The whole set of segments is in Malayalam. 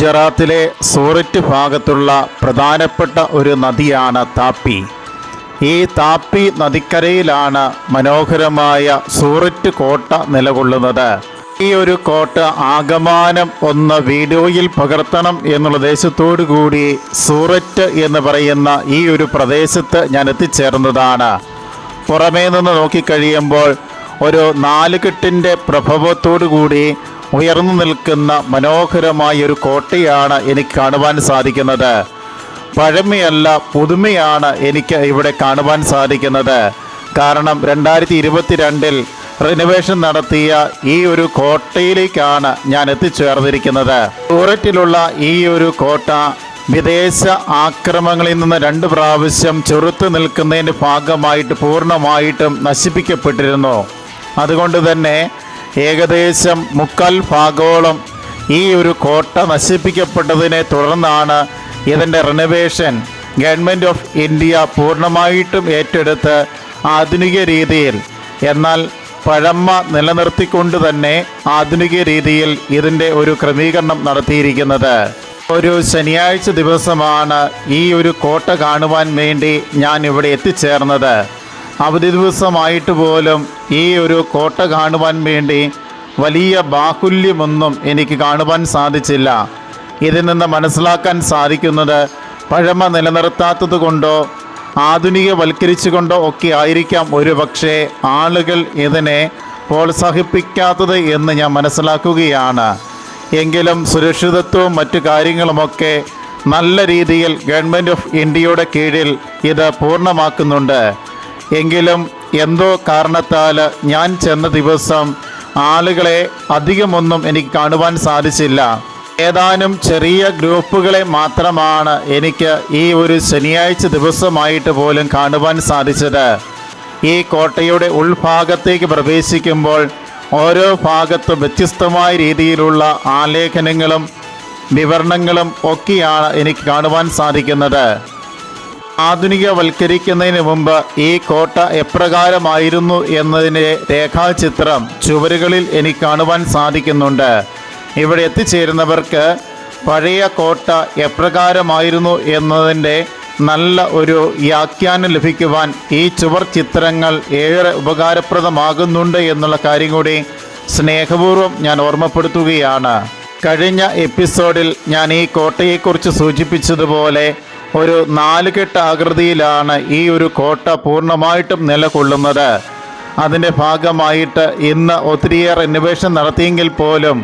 ഗുജറാത്തിലെ സൂററ്റ് ഭാഗത്തുള്ള പ്രധാനപ്പെട്ട ഒരു നദിയാണ് താപ്പി. ഈ താപ്പി നദിക്കരയിലാണ് മനോഹരമായ സൂററ്റ് കോട്ട നിലകൊള്ളുന്നത്. ഈ ഒരു കോട്ട ആഗമാനം ഒന്ന് വീഡിയോയിൽ പകർത്തണം എന്നുള്ള ദേശത്തോടു കൂടി സൂററ്റ് എന്ന് പറയുന്ന ഈ ഒരു പ്രദേശത്ത് ഞാൻ എത്തിച്ചേർന്നതാണ്. പുറമേ നിന്ന് നോക്കിക്കഴിയുമ്പോൾ ഒരു നാലുകെട്ടിന്റെ പ്രഭവത്തോടു കൂടി ഉയർന്നു നിൽക്കുന്ന മനോഹരമായ ഒരു കോട്ടയാണ് എനിക്ക് കാണുവാൻ സാധിക്കുന്നത്. പഴമയല്ല പുതുമയാണ് എനിക്ക് ഇവിടെ കാണുവാൻ സാധിക്കുന്നത്. കാരണം രണ്ടായിരത്തി ഇരുപത്തിരണ്ടിൽ റിനോവേഷൻ നടത്തിയ ഈ ഒരു കോട്ടയിലേക്കാണ് ഞാൻ എത്തിച്ചേർന്നിരിക്കുന്നത്. സൂററ്റിലുള്ള ഈ ഒരു കോട്ട വിദേശ ആക്രമണങ്ങളിൽ നിന്ന് രണ്ട് പ്രാവശ്യം ചെറുത്തു നിൽക്കുന്നതിന്റെ ഭാഗമായിട്ട് പൂർണമായിട്ടും നശിപ്പിക്കപ്പെട്ടിരുന്നു. അതുകൊണ്ട് തന്നെ ഏകദേശം മുക്കാൽ ഭാഗോളം ഈ ഒരു കോട്ട നശിപ്പിക്കപ്പെട്ടതിനെ തുടർന്നാണ് ഇതിന്റെ റിനോവേഷൻ ഗവൺമെന്റ് ഓഫ് ഇന്ത്യ പൂർണമായിട്ടും ഏറ്റെടുത്ത് ആധുനിക രീതിയിൽ എന്നാൽ പഴമ നിലനിർത്തിക്കൊണ്ട് തന്നെ ആധുനിക രീതിയിൽ ഇതിന്റെ ഒരു ക്രമീകരണം നടത്തിയിരിക്കുന്നത്. ഒരു ശനിയാഴ്ച ദിവസമാണ് ഈ ഒരു കോട്ട കാണുവാൻ വേണ്ടി ഞാൻ ഇവിടെ എത്തിച്ചേർന്നത്. അവധി ദിവസമായിട്ട് പോലും ഈ ഒരു കോട്ട കാണുവാൻ വേണ്ടി വലിയ ബാഹുല്യമൊന്നും എനിക്ക് കാണുവാൻ സാധിച്ചില്ല. ഇതിൽ നിന്ന് മനസ്സിലാക്കാൻ സാധിക്കുന്നത് പഴമ നിലനിർത്താത്തത് കൊണ്ടോ ആധുനികവൽക്കരിച്ചുകൊണ്ടോ ഒക്കെ ആയിരിക്കാം ഒരു പക്ഷേ ആളുകൾ ഇതിനെ പ്രോത്സാഹിപ്പിക്കാത്തത് എന്ന് ഞാൻ മനസ്സിലാക്കുകയാണ്. എങ്കിലും സുരക്ഷിതത്വവും മറ്റു കാര്യങ്ങളുമൊക്കെ നല്ല രീതിയിൽ ഗവൺമെന്റ് ഓഫ് ഇന്ത്യയുടെ കീഴിൽ ഇത് പൂർണമാക്കുന്നുണ്ട്. എങ്കിലും എന്തോ കാരണത്താൽ ഞാൻ ചെന്ന ദിവസം ആളുകളെ അധികമൊന്നും എനിക്ക് കാണുവാൻ സാധിച്ചില്ല. ഏതാനും ചെറിയ ഗ്രൂപ്പുകളെ മാത്രമാണ് എനിക്ക് ഈ ഒരു ശനിയാഴ്ച ദിവസമായിട്ട് പോലും കാണുവാൻ സാധിച്ചത്. ഈ കോട്ടയുടെ ഉൾഭാഗത്തേക്ക് പ്രവേശിക്കുമ്പോൾ ഓരോ ഭാഗത്തും വ്യത്യസ്തമായ രീതിയിലുള്ള ആലേഖനങ്ങളും വിവരണങ്ങളും ഒക്കെയാണ് എനിക്ക് കാണുവാൻ സാധിക്കുന്നത്. ആധുനികവൽക്കരിക്കുന്നതിന് മുമ്പ് ഈ കോട്ട എപ്രകാരമായിരുന്നു എന്നതിന്റെ രേഖാചിത്രം ചുവരുകളിൽ എനിക്ക് കാണുവാൻ സാധിക്കുന്നുണ്ട്. ഇവിടെ എത്തിച്ചേരുന്നവർക്ക് പഴയ കോട്ട എപ്രകാരമായിരുന്നു എന്നതിന്റെ നല്ല ഒരു വ്യാഖ്യാനം ലഭിക്കുവാൻ ഈ ചുവർ ചിത്രങ്ങൾ ഏറെ ഉപകാരപ്രദമാകുന്നുണ്ട് എന്നുള്ള കാര്യം കൂടി സ്നേഹപൂർവം ഞാൻ ഓർമ്മപ്പെടുത്തുകയാണ്. കഴിഞ്ഞ എപ്പിസോഡിൽ ഞാൻ ഈ കോട്ടയെക്കുറിച്ച് സൂചിപ്പിച്ചതുപോലെ ഒരു നാലുകെട്ട് ആകൃതിയിലാണ് ഈ ഒരു കോട്ട പൂർണമായിട്ടും നിലകൊള്ളുന്നത്. അതിന്റെ ഭാഗമായിട്ട് ഇന്ന് ഒത്തിരിയേറെ ഇന്നോവേഷൻ നടത്തിയെങ്കിൽ പോലും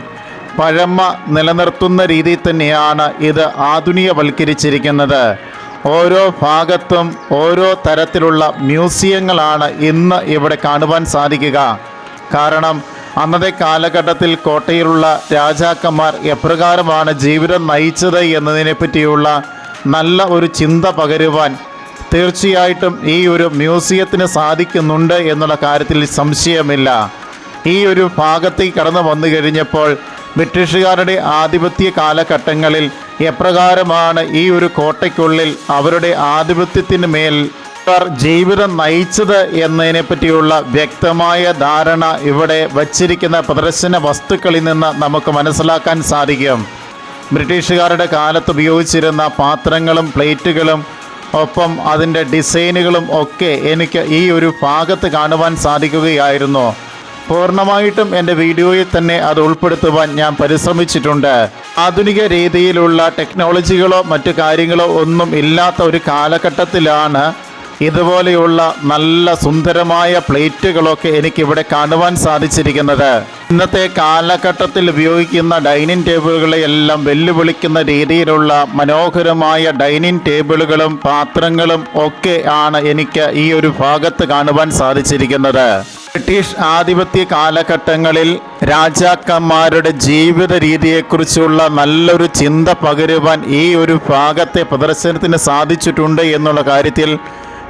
പഴമ നിലനിർത്തുന്ന രീതിയിൽ തന്നെയാണ് ഇത് ആധുനികവൽക്കരിച്ചിരിക്കുന്നത്. ഓരോ ഭാഗത്തും ഓരോ തരത്തിലുള്ള മ്യൂസിയങ്ങളാണ് ഇന്ന് ഇവിടെ കാണുവാൻ സാധിക്കുക. കാരണം അന്നത്തെ കാലഘട്ടത്തിൽ കോട്ടയിലുള്ള രാജാക്കന്മാർ എപ്രകാരമാണ് ജീവിതം നയിച്ചത് എന്നതിനെ പറ്റിയുള്ള നല്ല ഒരു ചിന്ത പകരുവാൻ തീർച്ചയായിട്ടും ഈ ഒരു മ്യൂസിയത്തിന് സാധിക്കുന്നുണ്ട് എന്നുള്ള കാര്യത്തിൽ സംശയമില്ല. ഈ ഒരു ഭാഗത്തേക്ക് കടന്നു വന്നു കഴിഞ്ഞപ്പോൾ ബ്രിട്ടീഷുകാരുടെ ആധിപത്യ കാലഘട്ടങ്ങളിൽ എപ്രകാരമാണ് ഈ ഒരു കോട്ടയ്ക്കുള്ളിൽ അവരുടെ ആധിപത്യത്തിന് മേൽ ജീവിതം നയിച്ചത് എന്നതിനെ പറ്റിയുള്ള വ്യക്തമായ ധാരണ ഇവിടെ വച്ചിരിക്കുന്ന പ്രദർശന വസ്തുക്കളിൽ നിന്ന് നമുക്ക് മനസ്സിലാക്കാൻ സാധിക്കും. ബ്രിട്ടീഷുകാരുടെ കാലത്ത് ഉപയോഗിച്ചിരുന്ന പാത്രങ്ങളും പ്ലേറ്റുകളും ഒപ്പം അതിന്റെ ഡിസൈനുകളും ഒക്കെ എനിക്ക് ഈ ഒരു ഭാഗത്ത് കാണുവാൻ സാധിക്കുകയായിരുന്നു. പൂർണമായിട്ടും എന്റെ വീഡിയോയിൽ തന്നെ അത് ഉൾപ്പെടുത്തുവാൻ ഞാൻ പരിശ്രമിച്ചിട്ടുണ്ട്. ആധുനിക രീതിയിലുള്ള ടെക്നോളജികളോ മറ്റു കാര്യങ്ങളോ ഒന്നും ഇല്ലാത്ത ഒരു കാലഘട്ടത്തിലാണ് ഇതുപോലെയുള്ള നല്ല സുന്ദരമായ പ്ലേറ്റുകളൊക്കെ എനിക്കിവിടെ കാണുവാൻ സാധിച്ചിരിക്കുന്നത്. ഇന്നത്തെ കാലഘട്ടത്തിൽ ഉപയോഗിക്കുന്ന ഡൈനിങ് ടേബിളുകളെ എല്ലാം വെല്ലുവിളിക്കുന്ന രീതിയിലുള്ള മനോഹരമായ ഡൈനിങ് ടേബിളുകളും പാത്രങ്ങളും ഒക്കെ ആണ് എനിക്ക് ഈ ഒരു ഭാഗത്ത് കാണുവാൻ സാധിച്ചിരിക്കുന്നത്. ബ്രിട്ടീഷ് ആധിപത്യ കാലഘട്ടങ്ങളിൽ രാജാക്കന്മാരുടെ ജീവിത രീതിയെക്കുറിച്ചുള്ള നല്ലൊരു ചിന്ത പകരുവാൻ ഈ ഒരു ഭാഗത്തെ പ്രദർശനത്തിന് സാധിച്ചിട്ടുണ്ട് എന്നുള്ള കാര്യത്തിൽ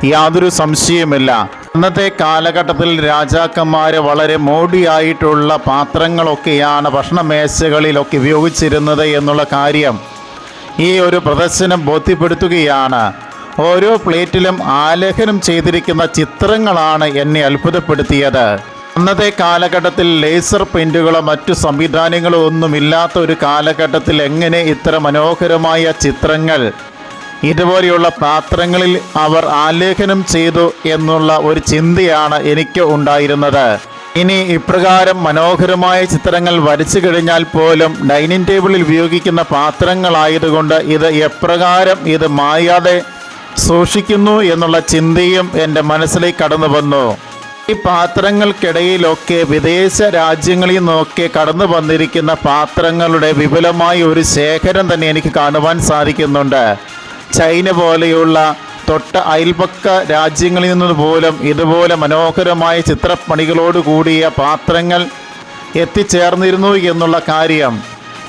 യാതൊരു സംശയമില്ല അന്നത്തെ കാലഘട്ടത്തിൽ രാജാക്കന്മാർ വളരെ മോടിയായിട്ടുള്ള പാത്രങ്ങളൊക്കെയാണ് ഭക്ഷണമേശകളിലൊക്കെ ഉപയോഗിച്ചിരുന്നത് എന്നുള്ള കാര്യം ഈ ഒരു പ്രദർശനം ബോധ്യപ്പെടുത്തുകയാണ്. ഓരോ പ്ലേറ്റിലും ആലേഖനം ചെയ്തിരിക്കുന്ന ചിത്രങ്ങളാണ് എന്നെ അത്ഭുതപ്പെടുത്തിയത്. അന്നത്തെ കാലഘട്ടത്തിൽ ലേസർ പെയിന്റുകളോ മറ്റു സംവിധാനങ്ങളോ ഒന്നുമില്ലാത്ത ഒരു കാലഘട്ടത്തിൽ എങ്ങനെ ഇത്ര മനോഹരമായ ചിത്രങ്ങൾ ഇതുപോലെയുള്ള പാത്രങ്ങളിൽ അവർ ആലേഖനം ചെയ്തു എന്നുള്ള ഒരു ചിന്തയാണ് എനിക്ക് ഉണ്ടായിരുന്നത്. ഇനി ഇപ്രകാരം മനോഹരമായ ചിത്രങ്ങൾ വരച്ചു കഴിഞ്ഞാൽ പോലും ഡൈനിങ് ടേബിളിൽ ഉപയോഗിക്കുന്ന പാത്രങ്ങളായതുകൊണ്ട് ഇത് എപ്രകാരം ഇത് മായാതെ സൂക്ഷിക്കുന്നു എന്നുള്ള ചിന്തയും എന്റെ മനസ്സിലേക്ക് കടന്നു വന്നു. ഈ പാത്രങ്ങൾക്കിടയിലൊക്കെ വിദേശ രാജ്യങ്ങളിൽ നിന്നൊക്കെ കടന്നു വന്നിരിക്കുന്ന പാത്രങ്ങളുടെ വിപുലമായ ഒരു ശേഖരം തന്നെ എനിക്ക് കാണുവാൻ സാധിക്കുന്നുണ്ട്. ചൈന പോലെയുള്ള തൊട്ട അയൽപക്ക രാജ്യങ്ങളിൽ നിന്ന് പോലും ഇതുപോലെ മനോഹരമായ ചിത്രപ്പണികളോട് കൂടിയ പാത്രങ്ങൾ എത്തിച്ചേർന്നിരുന്നു എന്നുള്ള കാര്യം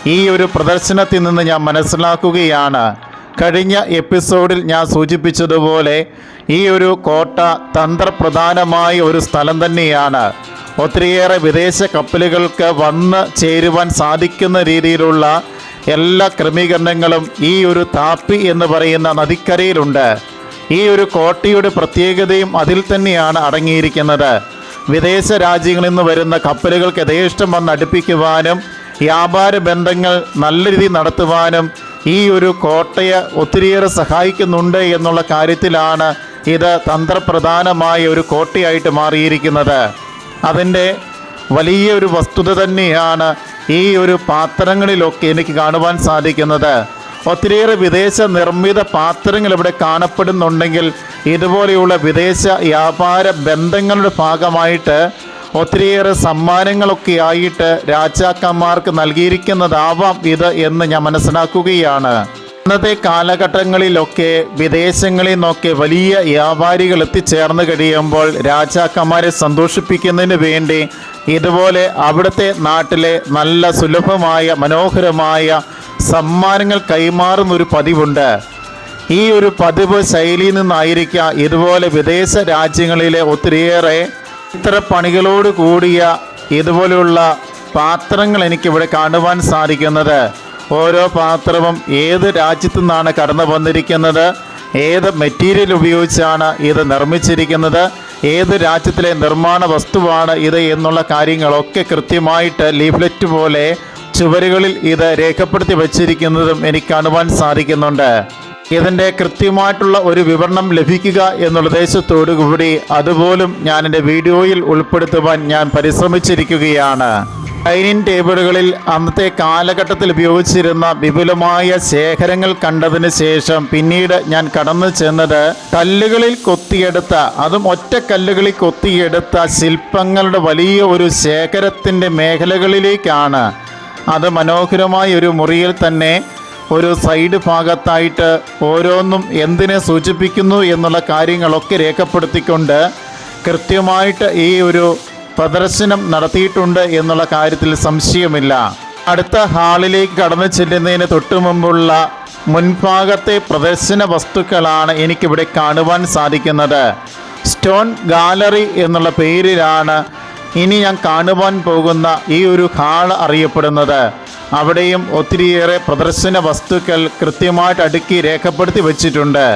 ഈ ഒരു പ്രദർശനത്തിൽ നിന്ന് ഞാൻ മനസ്സിലാക്കുകയാണ്. കഴിഞ്ഞ എപ്പിസോഡിൽ ഞാൻ സൂചിപ്പിച്ചതുപോലെ ഈ ഒരു കോട്ട തന്ത്രപ്രധാനമായ ഒരു സ്ഥലം തന്നെയാണ്. ഒത്തിരിയേറെ വിദേശ കപ്പലുകൾക്ക് വന്ന് ചേരുവാൻ സാധിക്കുന്ന രീതിയിലുള്ള എല്ലാ ക്രമീകരണങ്ങളും ഈ ഒരു താപ്പി എന്ന് പറയുന്ന നദിക്കരയിലുണ്ട്. ഈ ഒരു കോട്ടയുടെ പ്രത്യേകതയും അതിൽ തന്നെയാണ് അടങ്ങിയിരിക്കുന്നത്. വിദേശ രാജ്യങ്ങളിൽ നിന്ന് വരുന്ന കപ്പലുകൾക്ക് യഥേഷ്ടം വന്ന് അടുപ്പിക്കുവാനും വ്യാപാര ബന്ധങ്ങൾ നല്ല രീതിയിൽ നടത്തുവാനും ഈ ഒരു കോട്ടയെ ഒത്തിരിയേറെ സഹായിക്കുന്നുണ്ട് എന്നുള്ള കാര്യത്തിലാണ് ഇത് തന്ത്രപ്രധാനമായ ഒരു കോട്ടയായിട്ട് മാറിയിരിക്കുന്നത്. അതിന്റെ വലിയ ഒരു വസ്തുത തന്നെയാണ് ഈ ഒരു പാത്രങ്ങളിലൊക്കെ എനിക്ക് കാണുവാൻ സാധിക്കുന്നത്. ഒത്തിരിയേറെ വിദേശ നിർമ്മിത പാത്രങ്ങൾ ഇവിടെ കാണപ്പെടുന്നുണ്ടെങ്കിൽ ഇതുപോലെയുള്ള വിദേശ വ്യാപാര ബന്ധങ്ങളുടെ ഭാഗമായിട്ട് ഒത്തിരിയേറെ സമ്മാനങ്ങളൊക്കെ ആയിട്ട് രാജാക്കന്മാർക്ക് നൽകിയിരിക്കുന്നതാവാം ഇത് എന്ന് ഞാൻ മനസ്സിലാക്കുകയാണ്. ഇന്നത്തെ കാലഘട്ടങ്ങളിലൊക്കെ വിദേശങ്ങളിൽ നിന്നൊക്കെ വലിയ വ്യാപാരികൾ എത്തിച്ചേർന്ന് കഴിയുമ്പോൾ രാജാക്കന്മാരെ സന്തോഷിപ്പിക്കുന്നതിന് വേണ്ടി ഇതുപോലെ അവിടുത്തെ നാട്ടിലെ നല്ല സുലഭമായ മനോഹരമായ സമ്മാനങ്ങൾ കൈമാറുന്ന ഒരു പതിവുണ്ട്. ഈ ഒരു പതിവ് ശൈലിയിൽ നിന്നായിരിക്കാം ഇതുപോലെ വിദേശ രാജ്യങ്ങളിലെ ഒത്തിരിയേറെ പണികളോട് കൂടിയ ഇതുപോലെയുള്ള പാത്രങ്ങൾ എനിക്കിവിടെ കാണുവാൻ സാധിക്കുന്നത്. ഓരോ പാത്രവും ഏത് രാജ്യത്തു നിന്നാണ് കടന്നു വന്നിരിക്കുന്നത്? ഏത് മെറ്റീരിയൽ ഉപയോഗിച്ചാണ് ഇത് നിർമ്മിച്ചിരിക്കുന്നത്? ഏത് രാജ്യത്തിലെ നിർമ്മാണ വസ്തുവാണ് ഇത് എന്നുള്ള കാര്യങ്ങളൊക്കെ കൃത്യമായിട്ട് ലീഫ്ലെറ്റ് പോലെ ചുവരുകളിൽ ഇത് രേഖപ്പെടുത്തി വച്ചിരിക്കുന്നതും എനിക്ക് കാണുവാൻ സാധിക്കുന്നുണ്ട്. ഇതിന്റെ കൃത്യമായിട്ടുള്ള ഒരു വിവരണം ലഭിക്കുക എന്നുള്ള കൂടി അതുപോലും ഞാൻ എന്റെ വീഡിയോയിൽ ഉൾപ്പെടുത്തുവാൻ ഞാൻ പരിശ്രമിച്ചിരിക്കുകയാണ്. ഡൈനിങ് ടേബിളുകളിൽ അന്നത്തെ കാലഘട്ടത്തിൽ ഉപയോഗിച്ചിരുന്ന വിപുലമായ ശേഖരങ്ങൾ കണ്ടതിന് ശേഷം പിന്നീട് ഞാൻ കടന്നു ചെന്നത് കല്ലുകളിൽ കൊത്തിയെടുത്ത അതും ഒറ്റ കല്ലുകളിൽ കൊത്തിയെടുത്ത ശില്പങ്ങളുടെ വലിയ ഒരു ശേഖരത്തിന്റെ മേഖലകളിലേക്കാണ്. അത് മനോഹരമായ ഒരു മുറിയിൽ തന്നെ ഒരു സൈഡ് ഭാഗത്തായിട്ട് ഓരോന്നും എന്തിനെ സൂചിപ്പിക്കുന്നു എന്നുള്ള കാര്യങ്ങളൊക്കെ രേഖപ്പെടുത്തിക്കൊണ്ട് കൃത്യമായിട്ട് ഈ ഒരു പ്രദർശനം നടത്തിയിട്ടുണ്ട് എന്നുള്ള കാര്യത്തിൽ സംശയമില്ല. അടുത്ത ഹാളിലേക്ക് കടന്നു ചെല്ലുന്നതിന് തൊട്ടു മുമ്പുള്ള മുൻഭാഗത്തെ പ്രദർശന വസ്തുക്കളാണ് എനിക്കിവിടെ കാണുവാൻ സാധിക്കുന്നത്. സ്റ്റോൺ ഗാലറി എന്നുള്ള പേരിലാണ് ഇനി ഞാൻ കാണുവാൻ പോകുന്ന ഈ ഒരു ഹാൾ അറിയപ്പെടുന്നത്. അവിടെയും ഒത്തിരിയേറെ പ്രദർശന വസ്തുക്കൾ കൃത്യമായിട്ട് അടുക്കി രേഖപ്പെടുത്തി വച്ചിട്ടുണ്ട്.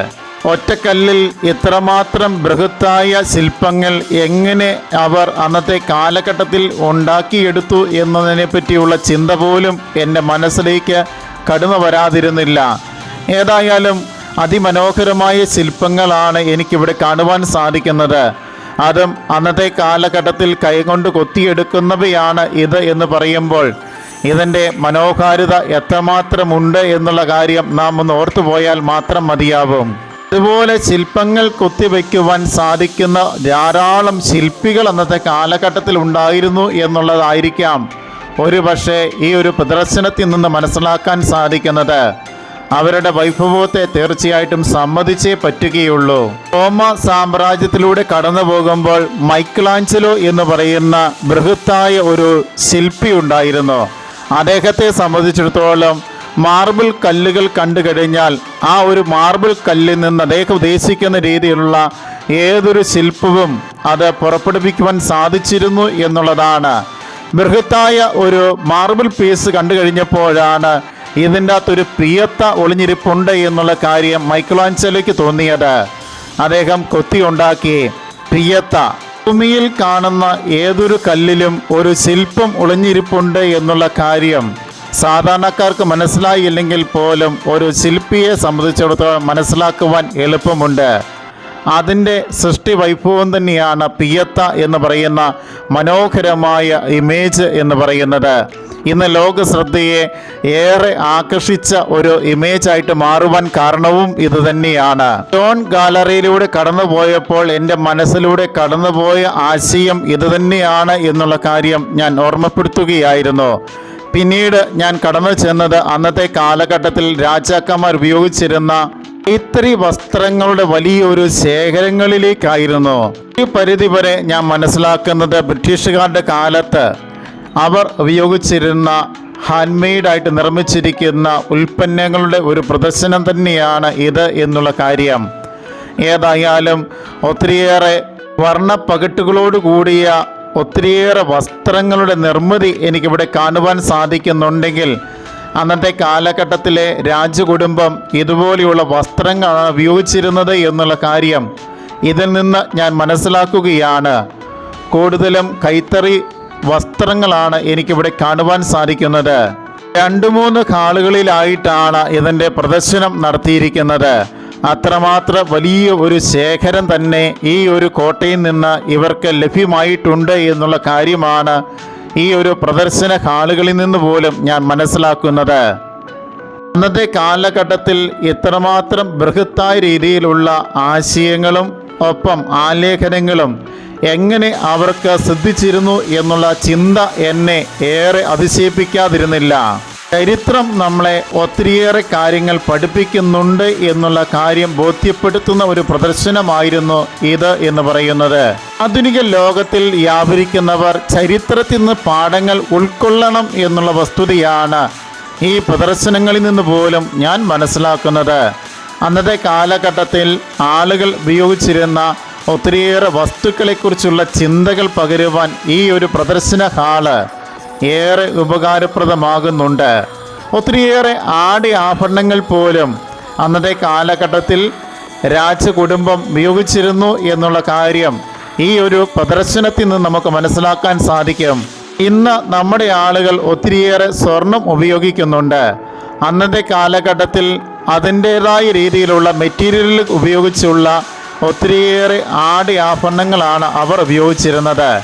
ഒറ്റക്കല്ലിൽ ഇത്രമാത്രം ബൃഹത്തായ ശില്പങ്ങൾ എങ്ങനെ അവർ അന്നത്തെ കാലഘട്ടത്തിൽ ഉണ്ടാക്കിയെടുത്തു എന്നതിനെ പറ്റിയുള്ള ചിന്ത പോലും എന്റെ മനസ്സിലേക്ക് കടന്നു വരാതിരുന്നില്ല. ഏതായാലും അതിമനോഹരമായ ശില്പങ്ങളാണ് എനിക്കിവിടെ കാണുവാൻ സാധിക്കുന്നത്. അതും അന്നത്തെ കാലഘട്ടത്തിൽ കൈകൊണ്ട് കൊത്തിയെടുക്കുന്നവയാണ് ഇത് എന്ന് പറയുമ്പോൾ ഇതിന്റെ മനോഹാരിത എത്രമാത്രമുണ്ട് എന്നുള്ള കാര്യം നാം ഒന്ന് ഓർത്തുപോയാൽ മാത്രം മതിയാവും. ഇതുപോലെ ശില്പങ്ങൾ കൊത്തിവെക്കുവാൻ സാധിക്കുന്ന ധാരാളം ശില്പികൾ അന്നത്തെ കാലഘട്ടത്തിൽ ഉണ്ടായിരുന്നു എന്നുള്ളതായിരിക്കാം. ഒരു പക്ഷേ ഈ ഒരു പ്രദർശനത്തിൽ നിന്ന് മനസ്സിലാക്കാൻ സാധിക്കുന്നത്. അവരുടെ വൈഭവത്തെ തീർച്ചയായിട്ടും സമ്മതിച്ചേ പറ്റുകയുള്ളൂ. റോമ സാമ്രാജ്യത്തിലൂടെ കടന്നു പോകുമ്പോൾ മൈക്കിളാഞ്ചലോ എന്ന് പറയുന്ന ബൃഹത്തായ ഒരു ശില്പി ഉണ്ടായിരുന്നു. അദ്ദേഹത്തെ സംബന്ധിച്ചിടത്തോളം മാർബിൾ കല്ലുകൾ കണ്ടു കഴിഞ്ഞാൽ ആ ഒരു മാർബിൾ കല്ലിൽ നിന്ന് അദ്ദേഹം ഉദ്ദേശിക്കുന്ന രീതിയിലുള്ള ഏതൊരു ശില്പവും അത് പുറപ്പെടുവിക്കുവാൻ സാധിച്ചിരുന്നു എന്നുള്ളതാണ്. ബൃഹത്തായ ഒരു മാർബിൾ പീസ് കണ്ടു കഴിഞ്ഞപ്പോഴാണ് ഇതിന്റെ അകത്തൊരു പ്രിയത്ത ഒളിഞ്ഞിരിപ്പുണ്ട് എന്നുള്ള കാര്യം മൈക്കിളാഞ്ചലോയ്ക്ക് തോന്നിയത്. അദ്ദേഹം കൊത്തി ഉണ്ടാക്കി പ്രിയത്ത. ഭൂമിയിൽ കാണുന്ന ഏതൊരു കല്ലിലും ഒരു ശില്പം ഒളിഞ്ഞിരിപ്പുണ്ട് എന്നുള്ള കാര്യം സാധാരണക്കാർക്ക് മനസ്സിലായില്ലെങ്കിൽ പോലും ഒരു ശില്പിയെ സംബന്ധിച്ചിടത്തോളം മനസ്സിലാക്കുവാൻ എളുപ്പമുണ്ട്. അതിന്റെ സൃഷ്ടി വൈഭവം തന്നെയാണ് പിയത്ത എന്ന് പറയുന്ന മനോഹരമായ ഇമേജ് എന്ന് പറയുന്നത്. ഇന്ന് ലോക ശ്രദ്ധയെ ഏറെ ആകർഷിച്ച ഒരു ഇമേജ് ആയിട്ട് മാറുവാൻ കാരണവും ഇത് തന്നെയാണ്. ടോൺ ഗാലറിയിലൂടെ കടന്നുപോയപ്പോൾ എന്റെ മനസ്സിലൂടെ കടന്നുപോയ ആശയം ഇത് തന്നെയാണ് എന്നുള്ള കാര്യം ഞാൻ ഓർമ്മപ്പെടുത്തുകയായിരുന്നു. പിന്നീട് ഞാൻ കടന്നു ചെന്നത് അന്നത്തെ കാലഘട്ടത്തിൽ രാജാക്കന്മാർ ഉപയോഗിച്ചിരുന്ന ഇത്തിരി വസ്ത്രങ്ങളുടെ വലിയൊരു ശേഖരങ്ങളിലേക്കായിരുന്നു. ഈ പരിധി വരെ ഞാൻ മനസ്സിലാക്കുന്നത് ബ്രിട്ടീഷുകാരുടെ കാലത്ത് അവർ ഉപയോഗിച്ചിരുന്ന ഹാൻഡ്മെയ്ഡായിട്ട് നിർമ്മിച്ചിരിക്കുന്ന ഉൽപ്പന്നങ്ങളുടെ ഒരു പ്രദർശനം തന്നെയാണ് ഇത് എന്നുള്ള കാര്യം. ഏതായാലും ഒത്തിരിയേറെ വർണപ്പകിട്ടുകളോട് കൂടിയ ഒത്തിരിയേറെ വസ്ത്രങ്ങളുടെ നിർമ്മിതി എനിക്കിവിടെ കാണുവാൻ സാധിക്കുന്നുണ്ടെങ്കിൽ അന്നത്തെ കാലഘട്ടത്തിലെ രാജകുടുംബം ഇതുപോലെയുള്ള വസ്ത്രങ്ങളാണ് ഉപയോഗിച്ചിരുന്നത് എന്നുള്ള കാര്യം ഇതിൽ നിന്ന് ഞാൻ മനസ്സിലാക്കുകയാണ്. കൂടുതലും കൈത്തറി വസ്ത്രങ്ങളാണ് എനിക്കിവിടെ കാണുവാൻ സാധിക്കുന്നത്. രണ്ട് മൂന്ന് ഹാളുകളിലായിട്ടാണ് ഇതിന്റെ പ്രദർശനം നടത്തിയിരിക്കുന്നത്. അത്രമാത്രം വലിയ ഒരു ശേഖരം തന്നെ ഈ ഒരു കോട്ടയിൽ നിന്ന് ഇവർക്ക് ലഭ്യമായിട്ടുണ്ട് എന്നുള്ള കാര്യമാണ് ഈ ഒരു പ്രദർശന ഹാളുകളിൽ നിന്ന് പോലും ഞാൻ മനസ്സിലാക്കുന്നത്. അന്നത്തെ കാലഘട്ടത്തിൽ ഇത്രമാത്രം ബൃഹത്തായ രീതിയിലുള്ള ആശയങ്ങളും ഒപ്പം ആലേഖനങ്ങളും എങ്ങനെ അവർക്ക് സിദ്ധിച്ചിരുന്നു എന്നുള്ള ചിന്ത എന്നെ ഏറെ അതിശയിപ്പിക്കാതിരുന്നില്ല. ചരിത്രം നമ്മളെ ഒത്തിരിയേറെ കാര്യങ്ങൾ പഠിപ്പിക്കുന്നുണ്ട് എന്നുള്ള കാര്യം ബോധ്യപ്പെടുത്തുന്ന ഒരു പ്രദർശനമായിരുന്നു ഇത് എന്ന് പറയുന്നത്. ആധുനിക ലോകത്തിൽ വ്യാപരിക്കുന്നവർ ചരിത്രത്തിൽ നിന്ന് പാഠങ്ങൾ ഉൾക്കൊള്ളണം എന്നുള്ള വസ്തുതയാണ് ഈ പ്രദർശനങ്ങളിൽ നിന്ന് പോലും ഞാൻ മനസ്സിലാക്കുന്നത്. അന്നത്തെ കാലഘട്ടത്തിൽ ആളുകൾ ഉപയോഗിച്ചിരുന്ന ഒത്തിരിയേറെ വസ്തുക്കളെക്കുറിച്ചുള്ള ചിന്തകൾ പകരുവാൻ ഈ ഒരു പ്രദർശന ഹാൾ ഏറെ ഉപകാരപ്രദമാകുന്നുണ്ട്. ഒത്തിരിയേറെ ആടി ആഭരണങ്ങൾ പോലും അന്നത്തെ കാലഘട്ടത്തിൽ രാജകുടുംബം ഉപയോഗിച്ചിരുന്നു എന്നുള്ള കാര്യം ഈ ഒരു പ്രദർശനത്തിൽ നിന്ന് നമുക്ക് മനസ്സിലാക്കാൻ സാധിക്കും. ഇന്ന് നമ്മുടെ ആളുകൾ ഒത്തിരിയേറെ സ്വർണം ഉപയോഗിക്കുന്നുണ്ട്. അന്നത്തെ കാലഘട്ടത്തിൽ അതിന്റേതായ രീതിയിലുള്ള മെറ്റീരിയലുകൾ ഉപയോഗിച്ചുള്ള ഒത്തിരിയേറെ ആടി ആഭരണങ്ങളാണ് അവർ ഉപയോഗിച്ചിരുന്നത്.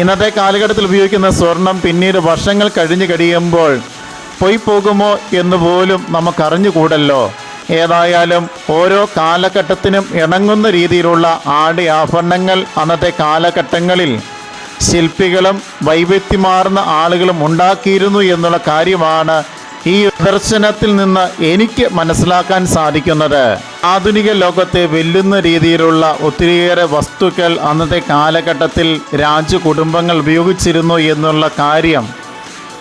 ഇന്നത്തെ കാലഘട്ടത്തിൽ ഉപയോഗിക്കുന്ന സ്വർണം പിന്നീട് വർഷങ്ങൾ കഴിഞ്ഞു കഴിയുമ്പോൾ പോയി പോകുമോ എന്ന് പോലും നമുക്കറിഞ്ഞുകൂടല്ലോ. ഏതായാലും ഓരോ കാലഘട്ടത്തിനും ഇണങ്ങുന്ന രീതിയിലുള്ള ആടി ആഭരണങ്ങൾ അന്നത്തെ കാലഘട്ടങ്ങളിൽ ശില്പികളും വൈവിധ്യമാർന്ന ആളുകളും ഉണ്ടാക്കിയിരുന്നു എന്നുള്ള കാര്യമാണ് ഈ ദർശനത്തിൽ നിന്ന് എനിക്ക് മനസ്സിലാക്കാൻ സാധിക്കുന്നത് ആധുനിക ലോകത്തെ വെല്ലുന്ന രീതിയിലുള്ള ഒത്തിരിയേറെ വസ്തുക്കൾ അന്നത്തെ കാലഘട്ടത്തിൽ രാജകുടുംബങ്ങൾ ഉപയോഗിച്ചിരുന്നു എന്നുള്ള കാര്യം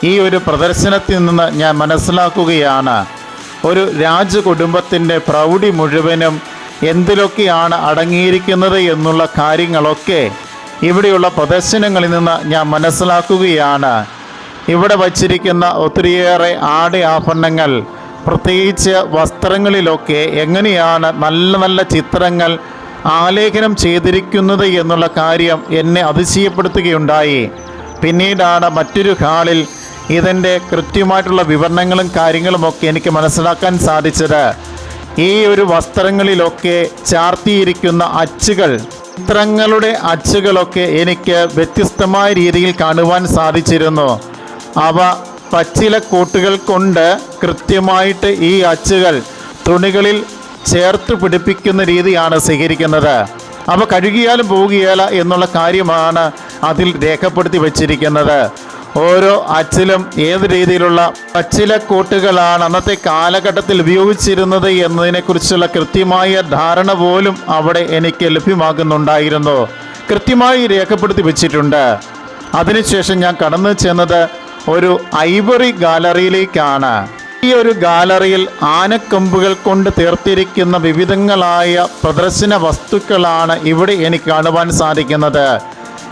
ഈ ഒരു പ്രദർശനത്തിൽ നിന്ന് ഞാൻ മനസ്സിലാക്കുകയാണ്. ഒരു രാജകുടുംബത്തിന്റെ പ്രൗഢി മുഴുവനും എന്തിലൊക്കെയാണ് അടങ്ങിയിരിക്കുന്നത് എന്നുള്ള കാര്യങ്ങളൊക്കെ ഇവിടെയുള്ള പ്രദർശനങ്ങളിൽ നിന്ന് ഞാൻ മനസ്സിലാക്കുകയാണ്. ഇവിടെ വച്ചിരിക്കുന്ന ഒത്തിരിയേറെ ആടി ആഭരണങ്ങൾ പ്രത്യേകിച്ച് വസ്ത്രങ്ങളിലൊക്കെ എങ്ങനെയാണ് നല്ല നല്ല ചിത്രങ്ങൾ ആലേഖനം ചെയ്തിരിക്കുന്നത് എന്നുള്ള കാര്യം എന്നെ അതിശയപ്പെടുത്തുകയുണ്ടായി. പിന്നീടാണ് മറ്റൊരു ഹാളിൽ ഇതിന്റെ കൃത്യമായിട്ടുള്ള വിവരണങ്ങളും കാര്യങ്ങളുമൊക്കെ എനിക്ക് മനസ്സിലാക്കാൻ സാധിച്ചത്. ഈ ഒരു വസ്ത്രങ്ങളിലൊക്കെ ചാർത്തിയിരിക്കുന്ന അച്ചുകൾ ചിത്രങ്ങളുടെ അച്ചുകളൊക്കെ എനിക്ക് വ്യത്യസ്തമായ രീതിയിൽ കാണുവാൻ സാധിച്ചിരുന്നു. അവ പച്ചില കൂട്ടുകൾ കൊണ്ട് കൃത്യമായിട്ട് ഈ അച്ചുകൾ തുണികളിൽ ചേർത്ത് പിടിപ്പിക്കുന്ന രീതിയാണ് സ്വീകരിക്കുന്നത്. അവ കഴുകിയാലും പോവുകയില്ല എന്നുള്ള കാര്യമാണ് അതിൽ രേഖപ്പെടുത്തി വച്ചിരിക്കുന്നത്. ഓരോ അച്ചിലും ഏത് രീതിയിലുള്ള പച്ചിലക്കൂട്ടുകളാണ് അന്നത്തെ കാലഘട്ടത്തിൽ ഉപയോഗിച്ചിരുന്നത് എന്നതിനെക്കുറിച്ചുള്ള കൃത്യമായ ധാരണ പോലും അവിടെ എനിക്ക് ലഭ്യമാകുന്നുണ്ടായിരുന്നു. കൃത്യമായി രേഖപ്പെടുത്തി വെച്ചിട്ടുണ്ട്. അതിനുശേഷം ഞാൻ കടന്നു ചെന്നത് ഒരു ഐവറി ഗാലറിയിലേക്കാണ്. ഈ ഒരു ഗാലറിയിൽ ആനക്കൊമ്പുകൾ കൊണ്ട് തീർത്തിരിക്കുന്ന വിവിധങ്ങളായ പ്രദർശന വസ്തുക്കളാണ് ഇവിടെ എനിക്ക് കാണുവാൻ സാധിക്കുന്നത്.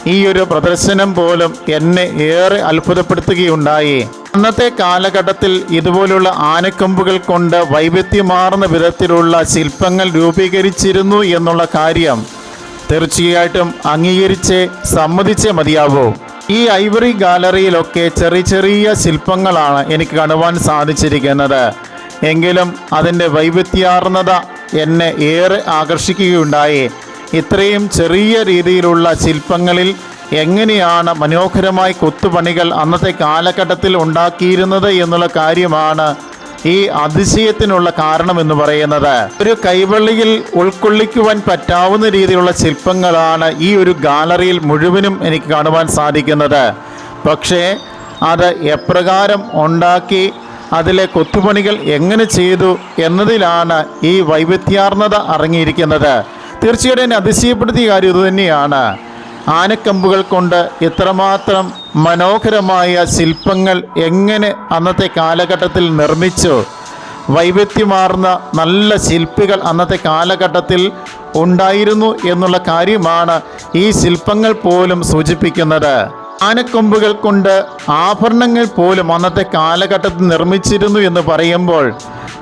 ഈ ഒരു പ്രദർശനം പോലും എന്നെ ഏറെ അത്ഭുതപ്പെടുത്തുകയുണ്ടായി. അന്നത്തെ കാലഘട്ടത്തിൽ ഇതുപോലുള്ള ആനക്കൊമ്പുകൾ കൊണ്ട് വൈവിധ്യമാർന്ന വിധത്തിലുള്ള ശില്പങ്ങൾ രൂപീകരിച്ചിരുന്നു എന്നുള്ള കാര്യം തീർച്ചയായിട്ടും അംഗീകരിച്ച് സമ്മതിച്ചേ മതിയാവൂ. ഈ ഐവറി ഗാലറിയിലൊക്കെ ചെറിയ ചെറിയ ശില്പങ്ങളാണ് എനിക്ക് കാണുവാൻ സാധിച്ചിരിക്കുന്നത്. എങ്കിലും അതിന്റെ വൈവിധ്യാർന്നത എന്നെ ഏറെ ആകർഷിക്കുകയുണ്ടായി. ഇത്രയും ചെറിയ രീതിയിലുള്ള ശില്പങ്ങളിൽ എങ്ങനെയാണ് മനോഹരമായി കൊത്തുപണികൾ അന്നത്തെ കാലഘട്ടത്തിൽ ഉണ്ടാക്കിയിരുന്നത് എന്നുള്ള കാര്യമാണ് ഈ അതിശയത്തിനുള്ള കാരണം എന്ന് പറയുന്നത് ഒരു കൈവള്ളിയിൽ ഉൾക്കൊള്ളിക്കുവാൻ പറ്റാവുന്ന രീതിയിലുള്ള ശില്പങ്ങളാണ് ഈ ഒരു ഗാലറിയിൽ മുഴുവനും എനിക്ക് കാണുവാൻ സാധിക്കുന്നത്. പക്ഷേ അത് എപ്രകാരം ഉണ്ടാക്കി അതിലെ കൊത്തുപണികൾ എങ്ങനെ ചെയ്തു എന്നതിലാണ് ഈ വൈവിധ്യാർന്നത അടങ്ങിയിരിക്കുന്നത് തീർച്ചയായിട്ടും എന്നെ അതിശയപ്പെടുത്തിയ കാര്യം ഇതുതന്നെയാണ് ആനക്കമ്പുകൾ കൊണ്ട് ഇത്രമാത്രം മനോഹരമായ ശില്പങ്ങൾ എങ്ങനെ അന്നത്തെ കാലഘട്ടത്തിൽ നിർമ്മിച്ചു വൈവിധ്യമാർന്ന നല്ല ശില്പികൾ അന്നത്തെ കാലഘട്ടത്തിൽ ഉണ്ടായിരുന്നു എന്നുള്ള കാര്യമാണ് ഈ ശില്പങ്ങൾ പോലും സൂചിപ്പിക്കുന്നത്. ആനക്കൊമ്പുകൾ കൊണ്ട് ആഭരണങ്ങൾ പോലും അന്നത്തെ കാലഘട്ടത്തിൽ നിർമ്മിച്ചിരുന്നു എന്ന് പറയുമ്പോൾ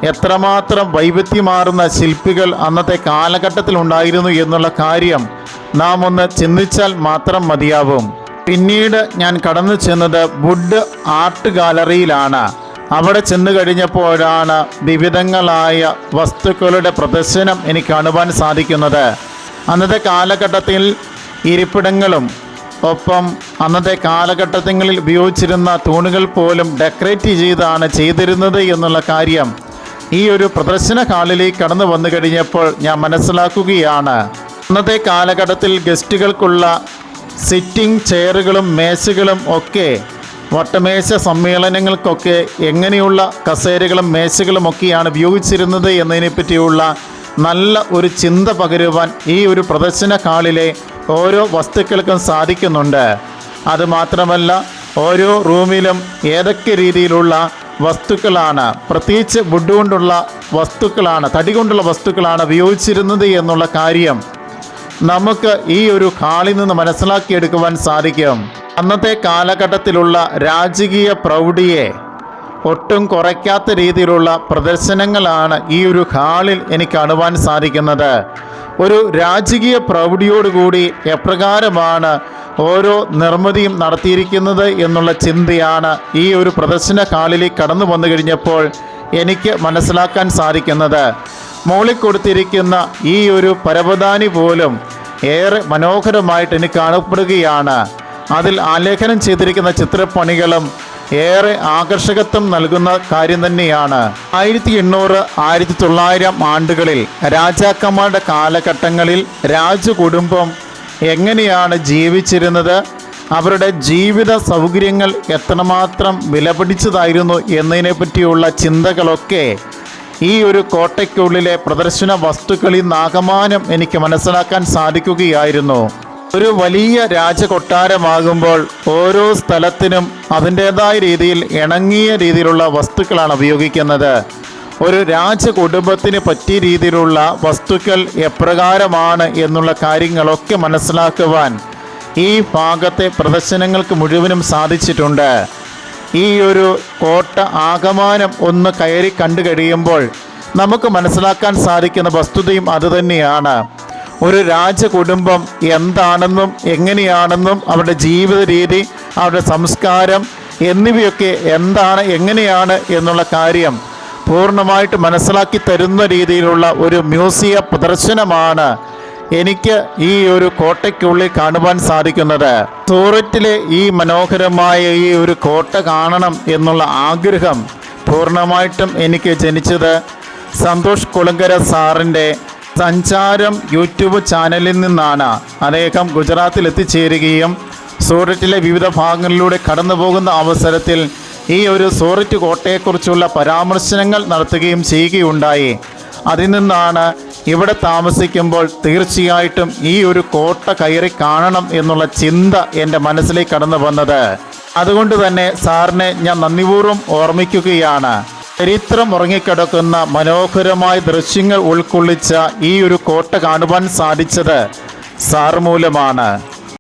എത്രമാത്രം വൈവിധ്യമാർന്ന ശില്പികൾ അന്നത്തെ കാലഘട്ടത്തിൽ ഉണ്ടായിരുന്നു എന്നുള്ള കാര്യം നാം ഒന്ന് ചിന്തിച്ചാൽ മാത്രം മതിയാവും. പിന്നീട് ഞാൻ കടന്നു ചെന്നത് വുഡ് ആർട്ട് ഗാലറിയിലാണ്. അവിടെ ചെന്നു കഴിഞ്ഞപ്പോഴാണ് വിവിധങ്ങളായ വസ്തുക്കളുടെ പ്രദർശനം എനിക്ക് കാണുവാൻ സാധിക്കുന്നത്. അന്നത്തെ കാലഘട്ടത്തിൽ ഇരിപ്പിടങ്ങളും ഒപ്പം അന്നത്തെ കാലഘട്ടങ്ങളിൽ ഉപയോഗിച്ചിരുന്ന തൂണുകൾ പോലും ഡെക്കറേറ്റ് ചെയ്താണ് ചെയ്തിരുന്നത് എന്നുള്ള കാര്യം ഈ ഒരു പ്രദർശന ഹാളിലേക്ക് കടന്നു വന്നു കഴിഞ്ഞപ്പോൾ ഞാൻ മനസ്സിലാക്കുകയാണ്. അന്നത്തെ കാലഘട്ടത്തിൽ ഗസ്റ്റുകൾക്കുള്ള സിറ്റിംഗ് ചെയറുകളും മേശകളും ഒക്കെ വട്ടമേശ സമ്മേളനങ്ങൾക്കൊക്കെ എങ്ങനെയുള്ള കസേരകളും മേശകളും ഒക്കെയാണ് ഉപയോഗിച്ചിരുന്നത് എന്നതിനെപ്പറ്റിയുള്ള നല്ല ഒരു ചിന്ത പകരുവാൻ ഈ ഒരു പ്രദർശന ഹാളിലെ ഓരോ വസ്തുക്കൾക്കും സാധിക്കുന്നുണ്ട്. അതുമാത്രമല്ല ഓരോ റൂമിലും ഏതൊക്കെ രീതിയിലുള്ള വസ്തുക്കളാണ് പ്രത്യേകിച്ച് വുഡ് കൊണ്ടുള്ള വസ്തുക്കളാണ് തടി കൊണ്ടുള്ള വസ്തുക്കളാണ് ഉപയോഗിച്ചിരുന്നത് എന്നുള്ള കാര്യം നമുക്ക് ഈ ഒരു ഹാളിൽ നിന്ന് മനസ്സിലാക്കിയെടുക്കുവാൻ സാധിക്കും. അന്നത്തെ കാലഘട്ടത്തിലുള്ള രാജകീയ പ്രൗഢിയെ ഒട്ടും കുറയ്ക്കാത്ത രീതിയിലുള്ള പ്രദർശനങ്ങളാണ് ഈ ഒരു ഹാളിൽ എനിക്ക് കാണുവാൻ സാധിക്കുന്നത്. ഒരു രാജകീയ പ്രൗഢിയോടുകൂടി എപ്രകാരമാണ് ഓരോ നിർമ്മിതിയും നടത്തിയിരിക്കുന്നത് എന്നുള്ള ചിന്തയാണ് ഈ ഒരു പ്രദർശന ഹാളിലേക്ക് കടന്നു വന്നു കഴിഞ്ഞപ്പോൾ എനിക്ക് മനസ്സിലാക്കാൻ സാധിക്കുന്നത്. മുകളിൽ കൊടുത്തിരിക്കുന്ന ഈ ഒരു പരവതാനി പോലും ഏറെ മനോഹരമായിട്ട് എനിക്ക് കാണപ്പെടുകയാണ്. അതിൽ ആലേഖനം ചെയ്തിരിക്കുന്ന ചിത്രപ്പണികളും ഏറെ ആകർഷകത്വം നൽകുന്ന കാര്യം തന്നെയാണ്. ആയിരത്തി എണ്ണൂറ് ആയിരത്തി തൊള്ളായിരം ആണ്ടുകളിൽ രാജാക്കന്മാരുടെ കാലഘട്ടങ്ങളിൽ രാജകുടുംബം എങ്ങനെയാണ് ജീവിച്ചിരുന്നത്? അവരുടെ ജീവിത സൗകര്യങ്ങൾ എത്രമാത്രം വിലപിടിച്ചതായിരുന്നു എന്നതിനെ പറ്റിയുള്ള ചിന്തകളൊക്കെ ഈ ഒരു കോട്ടയ്ക്കുള്ളിലെ പ്രദർശന വസ്തുക്കളിൽ നാഗമാനം എനിക്ക് മനസ്സിലാക്കാൻ സാധിക്കുകയായിരുന്നു. ഒരു വലിയ രാജകൊട്ടാരമാകുമ്പോൾ ഓരോ സ്ഥലത്തിനും അതിന്റെതായ രീതിയിൽ ഇണങ്ങിയ രീതിയിലുള്ള വസ്തുക്കളാണ് ഉപയോഗിക്കുന്നത്. ഒരു രാജകുടുംബത്തിന് പറ്റിയ രീതിയിലുള്ള വസ്തുക്കൾ എപ്രകാരമാണ് എന്നുള്ള കാര്യങ്ങളൊക്കെ മനസ്സിലാക്കുവാൻ ഈ ഭാഗത്തെ പ്രദർശനങ്ങൾക്ക് മുഴുവനും സാധിച്ചിട്ടുണ്ട്. ഈ ഒരു കോട്ട ആകമാനം ഒന്ന് കയറി കണ്ടു കഴിയുമ്പോൾ നമുക്ക് മനസ്സിലാക്കാൻ സാധിക്കുന്ന വസ്തുതയും അതുതന്നെയാണ് ഒരു രാജകുടുംബം എന്താണെന്നും എങ്ങനെയാണെന്നും അവരുടെ ജീവിത രീതി അവരുടെ സംസ്കാരം എന്നിവയൊക്കെ എന്താണ് എങ്ങനെയാണ് എന്നുള്ള കാര്യം പൂർണമായിട്ട് മനസ്സിലാക്കി തരുന്ന രീതിയിലുള്ള ഒരു മ്യൂസിയ പ്രദർശനമാണ് എനിക്ക് ഈ ഒരു കോട്ടയ്ക്കുള്ളിൽ കാണുവാൻ സാധിക്കുന്നത് സൂററ്റിലെ ഈ മനോഹരമായ ഈ ഒരു കോട്ട കാണണം എന്നുള്ള ആഗ്രഹം പൂർണമായിട്ടും എനിക്ക് ജനിച്ചത് സന്തോഷ് കുളങ്കര സാറിന്റെ സഞ്ചാരം യൂട്യൂബ് ചാനലിൽ നിന്നാണ്. അദ്ദേഹം ഗുജറാത്തിൽ എത്തിച്ചേരുകയും സൂററ്റിലെ വിവിധ ഭാഗങ്ങളിലൂടെ കടന്നു പോകുന്ന അവസരത്തിൽ ഈ ഒരു സൂററ്റ് കോട്ടയെക്കുറിച്ചുള്ള പരാമർശനങ്ങൾ നടത്തുകയും ചെയ്യുകയുണ്ടായി. അതിൽ നിന്നാണ് ഇവിടെ താമസിക്കുമ്പോൾ തീർച്ചയായിട്ടും ഈ ഒരു കോട്ട കയറി കാണണം എന്നുള്ള ചിന്ത എന്റെ മനസ്സിലേക്ക് കടന്നു വന്നത്. അതുകൊണ്ട് തന്നെ സാറിനെ ഞാൻ നന്ദിപൂർവം ഓർമ്മിക്കുകയാണ്. ചരിത്രം ഉറങ്ങിക്കിടക്കുന്ന മനോഹരമായ ദൃശ്യങ്ങൾ ഉൾക്കൊള്ളിച്ച ഈ ഒരു കോട്ട കാണുവാൻ സാധിച്ചത് സാർ മൂലമാണ്.